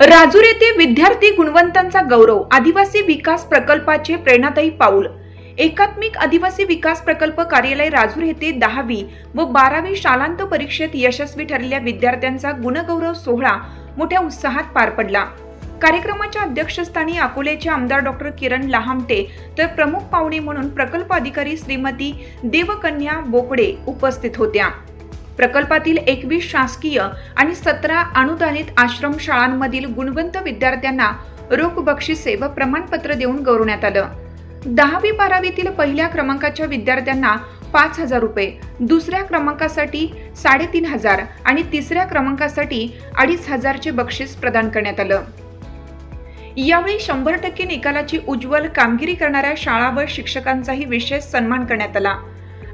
राजूर येथे विद्यार्थी गुणवंतांचा गौरव आदिवासी विकास प्रकल्पाचे प्रेरणादायी पाऊल. एकात्मिक आदिवासी विकास प्रकल्प कार्यालय राजूर येथे दहावी व बारावी शालांत परीक्षेत यशस्वी ठरलेल्या विद्यार्थ्यांचा गुणगौरव सोहळा मोठ्या उत्साहात पार पडला. कार्यक्रमाच्या अध्यक्षस्थानी अकोल्याचे आमदार डॉक्टर किरण लहामटे तर प्रमुख पाहुणे म्हणून प्रकल्प अधिकारी श्रीमती देवकन्या बोकडे उपस्थित होत्या. प्रकल्पातील एकवीस शासकीय आणि सतरा अनुदानित आश्रमशाळांमधील गुणवंत विद्यार्थ्यांना रोख बक्षिसे व प्रमाणपत्र देऊन गौरवण्यात आलं. दहावी बारावीतील पहिल्या क्रमांकाच्या विद्यार्थ्यांना पाच हजार रुपये दुसऱ्या क्रमांकासाठी साडेतीन हजार आणि तिसऱ्या क्रमांकासाठी अडीच हजारचे बक्षीस प्रदान करण्यात आलं. यावेळी शंभर टक्के निकालाची उज्ज्वल कामगिरी करणाऱ्या शाळा व शिक्षकांचाही विशेष सन्मान करण्यात आला.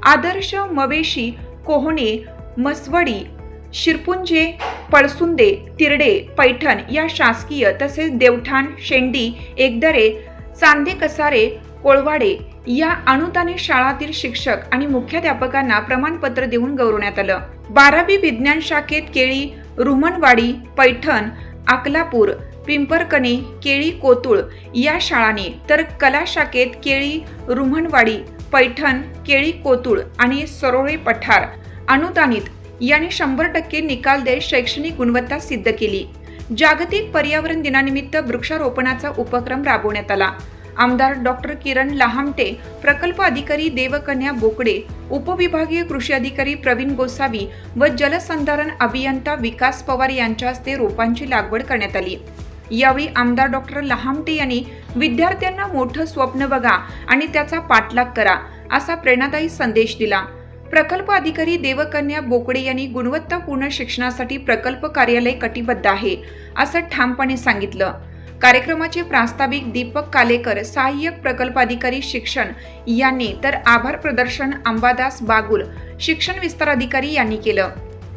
आदर्श मवेशी कोहणे मसवडी शिरपुंजे पळसुंदे तिरडे पैठण या शासकीय तसेच देवठाण शेंडी एकदरे चांदे कसारे कोळवाडे या अनुदानित शाळातील शिक्षक आणि मुख्याध्यापकांना प्रमाणपत्र देऊन गौरवण्यात आलं. बारावी विज्ञान शाखेत केळी रुमणवाडी पैठण अकलापूर पिंपरकणे केळी कोतुळ या शाळांनी तर कला शाखेत केळी रुमणवाडी पैठण केळी कोतुळ आणि सरोळे पठार अनुदानित यांनी शंभर टक्के निकाल देत शैक्षणिक गुणवत्ता सिद्ध केली. जागतिक पर्यावरण दिनानिमित्त वृक्षारोपणाचा उपक्रम राबवण्यात आला. आमदार डॉक्टर किरण लहामटे प्रकल्प अधिकारी देवकन्या बोकडे उपविभागीय कृषी अधिकारी प्रवीण गोसावी व जलसंधारण अभियंता विकास पवार यांच्या हस्ते रोपांची लागवड करण्यात आली. यावेळी आमदार डॉक्टर लहामटे यांनी विद्यार्थ्यांना मोठं स्वप्न बघा आणि त्याचा पाठलाग करा असा प्रेरणादायी संदेश दिला. प्रकल्प अधिकारी देवकन्या बोकडे यांनी गुणवत्तापूर्ण शिक्षणासाठी प्रकल्प कार्यालय कटिबद्ध आहे असं ठामपणे सांगितलं. कार्यक्रमाचे प्रास्ताविक दीपक कालेकर सहाय्यक प्रकल्प अधिकारी शिक्षण यांनी तर आभार प्रदर्शन अंबादास बागुल शिक्षण विस्तार अधिकारी यांनी केलं.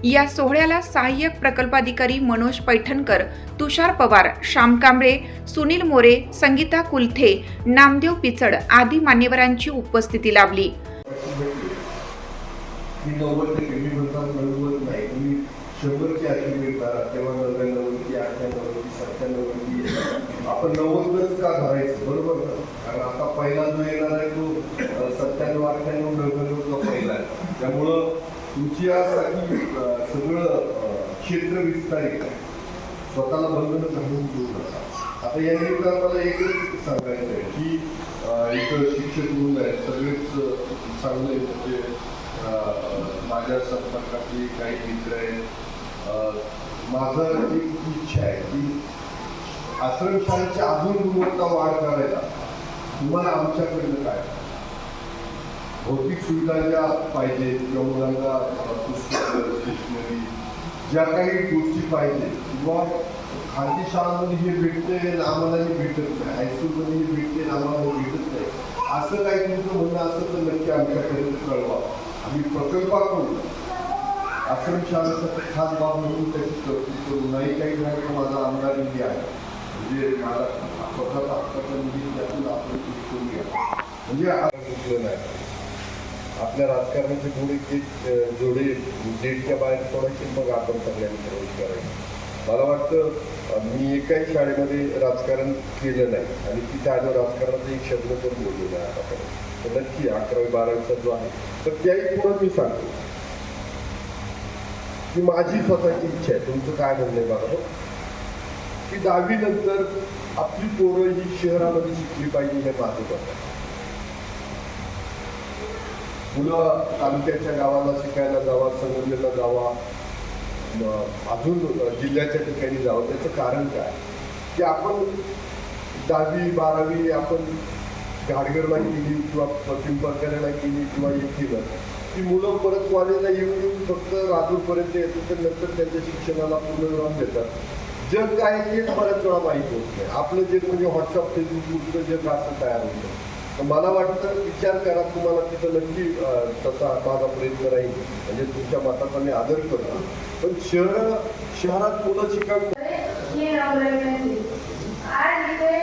या सोहळ्याला सहाय्यक प्रकल्पाधिकारी मनोज पैठणकर तुषार पवार श्याम कांबळे सुनील मोरे संगीता कुलथे नामदेव पिचड आदी मान्यवरांची उपस्थिती लाभली. मी नव्वद ते कमी म्हणतात नव्वद नाही. तुम्ही शंभरची अचिव्हमेंट करा तेव्हा नव्याण्णवची अठ्ठ्याण्णवची सत्त्याण्णवची आपण नव्वदच का धरायचं? बरोबर ना कारण आता पहिला जो येणार आहे तो सत्त्याण्णव अठ्ठ्याण्णव नव्याण्णवचा पहिला आहे. त्यामुळं तुमची यासाठी सगळं क्षेत्र विस्तारित आहे. स्वतःला बंधन घालून देऊ नका. आता या निमित्तानं मला एकच सांगायचं आहे की इथं शिक्षक म्हणून आहेत सगळेच चांगले म्हणजे माझ्या संपर्कातले काही मित्र आहेत. माझं एक इच्छा आहे की आश्रमशाळेची अजून गुणवत्ता वाढ करायला तुम्हाला आमच्याकडनं काय? भौतिक सुविधा ज्या पाहिजे किंवा मुलांना पुस्तकं स्टेशनरी ज्या काही गोष्टी पाहिजे किंवा खाजगी शाळांमध्ये हे भेटते आम्हाला हे भेटत नाही हायस्कूलमध्ये हे भेटते आम्हाला हे भेटत नाही असं काही तुमचं म्हणणं असं तर नक्की आमच्याकडे कळवा. आम्ही प्रकल्पाकडून आश्रमशाळेसाठी खास बाब म्हणून त्याची तरतूद करू नाही काही नाही माझा आमदार निधी आहे. म्हणजे मला स्वतःचा हक्काचा निधी त्यातून आपण करून घ्या. म्हणजे आ- नाही. आपल्या राजकारणाचे थोडे एक जोडे डेटच्या बाहेर सोडायचे मग आपण सगळ्यांनी प्रवेश करायचा. मला वाटतं मी एकाही शाळेमध्ये राजकारण केलं नाही आणि तिथे आलं राजकारणाचा एक शब्द पण बोललेला आहे आतापर्यंत तर नक्की अकरावी बारावीचा जो आहे तर त्याही पुढं मी सांगतो. की माझी स्वतःची इच्छा आहे. तुमचं काय म्हणणं आहे बघा की दहावी नंतर आपली पोरं ही शहरामध्ये शिकली पाहिजे हे माझं मत आहे. मुलं तालुक्याच्या गावाला शिकायला जावा संगमनेरला जावा अजून जिल्ह्याच्या ठिकाणी जावं. त्याचं कारण काय? की आपण दहावी बारावी आपण घाटगरला केली किंवा पिंपळकऱ्याला गेली किंवा हे केलं ती मुलं परत कॉलेजला येऊन येऊन फक्त राजूरपर्यंत येतात तर नंतर त्यांच्या शिक्षणाला पूर्णविराम देतात. जग काय तेच बऱ्याच वेळा माहीत होत नाही. आपलं जग म्हणजे व्हॉट्सअप फेसबुक जग असं तयार होतं. मला वाटतं विचार करा तुम्हाला तिथं नक्की तसा माझा प्रयत्न राहील. म्हणजे तुमच्या मताचा मी आदर करतो. पण शहर शहरात मुलं शिकावी ही नवलग्नाची आज इथे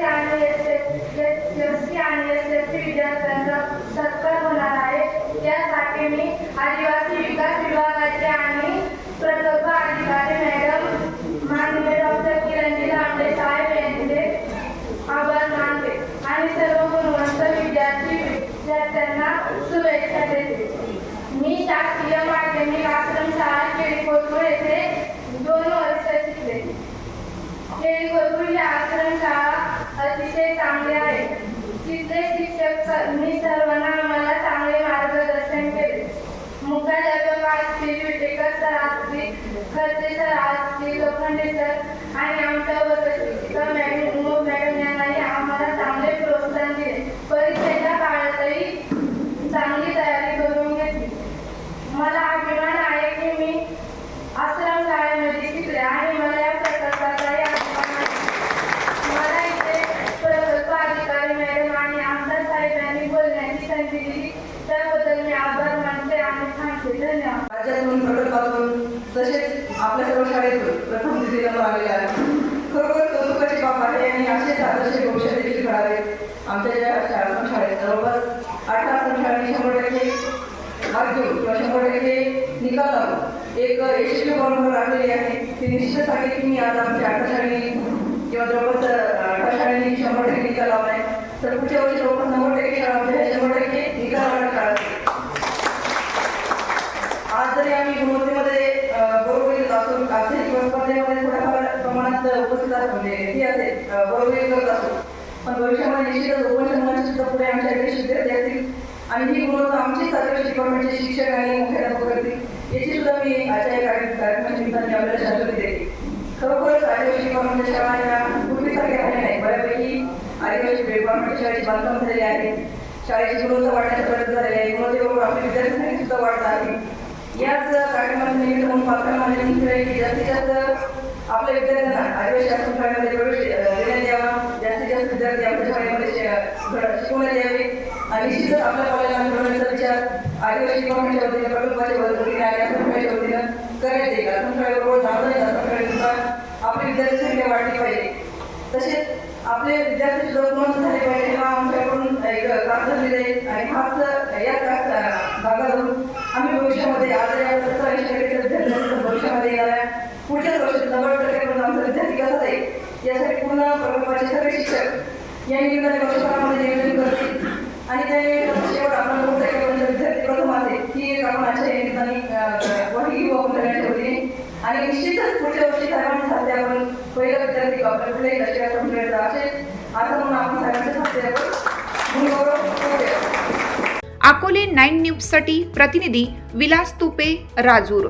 आणि एस एस एस सी आणि एस विद्यार्थ्यांचा सत्कार होणार आहे. त्यासाठी मी आदिवासी विकास विभागाचे आणि प्रकल्प अधिकारी श्री कोथरूडचे अतिशय चांगले आहे. तिथले शिक्षकांनी सर्वांना आम्हाला चांगले मार्गदर्शन केले. मुख्याध्यापक असतील विटेकर सर असतील खर्चे आणि आमच्या वर्ग आपल्या सर्व शाळेतून प्रथम दिलेला मिळालेला आहे. खरोखर कौतुकाची बाब आहे आणि असेच आदर्श भविष्य देखील घडावे आमच्या ज्या शाळा आश्रम शाळेत जवळपास अठरा आश्रम शाळांनी शंभर टक्के भाग घेऊन किंवा शंभर टक्के निकाल लावून एक यशस्वी परंपरा राखलेली आहे. ते निश्चित आहे की मी आज आमच्या अठरा शाळेने किंवा जवळपास अठरा शाळेने शंभर टक्के निकाल लावला आहे. तर पुढच्या वर्षी जवळपास नव्वद टक्के शाळा आमच्या ह्या शंभर टक्के निकाल लावण्यात शाळा असतील. आज जरी आम्ही गुणवत्तेमध्ये अ, बरोबरी असू असेल किंवा स्पर्धेमध्ये थोड्याफार प्रमाणात उपस्थित असू म्हणजे हे असेल बरोबरी करत असतो पण भविष्यामध्ये निश्चितच ओपनच्या मुलांची सुद्धा पुढे आमच्याकडे विद्यार्थी असतील आणि ही गुणवत्ता आमची सर्व डिपार्टमेंटचे शिक्षक आणि मुख्याध्यापक करतील. याची सुद्धा मी आजच्या या कार्यक्रमाच्या निमित्ताने आपल्याला शाश्वती देते. खरोखरच आदिवासी डिपार्टमेंटच्या शाळा या पूर्वीसारख्या राहिल्या नाही. बऱ्यापैकी आदिवासी डिपार्टमेंटच्या शाळेची बांधकाम झालेली आहे. शाळेची गुणवत्ता वाढण्याचा प्रयत्न झालेला आहे गुणवत्तेबरोबर आपल्या विद्यार्थ्यांसाठी सुद्धा वाढत आहे. याच कार्यक्रमाच्या निमित्त म्हणून पालकांना माझी जास्तीत जास्त आपल्या विद्यार्थ्यांना आदिवासी आश्रम प्रवेश देण्यात यावा. जास्तीत जास्त विद्यार्थी आपल्या शाळेमध्ये शिकवण्यात यावे. आणि निश्चितच आपल्या कॉलेजला घडवण्याचा विचार आदिवासी डिपार्टमेंटच्या वतीने प्रकल्पाच्या वतीने आणि आश्रम शाळेच्या वतीनं करण्यात येईल. आश्रम रोज जाणून आश्रम शाळेत आपली विद्यार्थी संख्या वाढली पाहिजे. तसेच आपले विद्यार्थी सुद्धा गुणवंत झाले पाहिजे. हा आमच्याकडून एक काम झालेला आहे. आणि हाच या भागातून आम्ही भविष्यामध्ये आज या सत्तर ऐंशी टक्के विद्यार्थ्यांचं भविष्यामध्ये येणाऱ्या पुढच्याच वर्षात नव्वद टक्क्यापर्यंत आमचा विद्यार्थी कसा जाईल यासाठी पूर्ण प्रकल्पाचे सगळे शिक्षक या निमित्ताने वर्षभरामध्ये नियोजन करतील. आणि ते शेवट आपण नव्वद टक्क्यापर्यंत म्हणजे विद्यार्थी प्रथम असेल ही एक आपण अशा या निमित्ताने वही ग्वाही घेऊ आपण सगळ्यांच्या वतीने. आणि निश्चितच पुढच्या वर्षी सर्वांच्या हस्ते आपण पहिला विद्यार्थी आपल्या कुठल्याही लष्करात संपलेला असेल असं म्हणून आपण सगळ्यांच्या हस्ते आपण गुणगौरव अकोले नाईन न्यूजसाठी प्रतिनिधी विलास तुपे राजूर.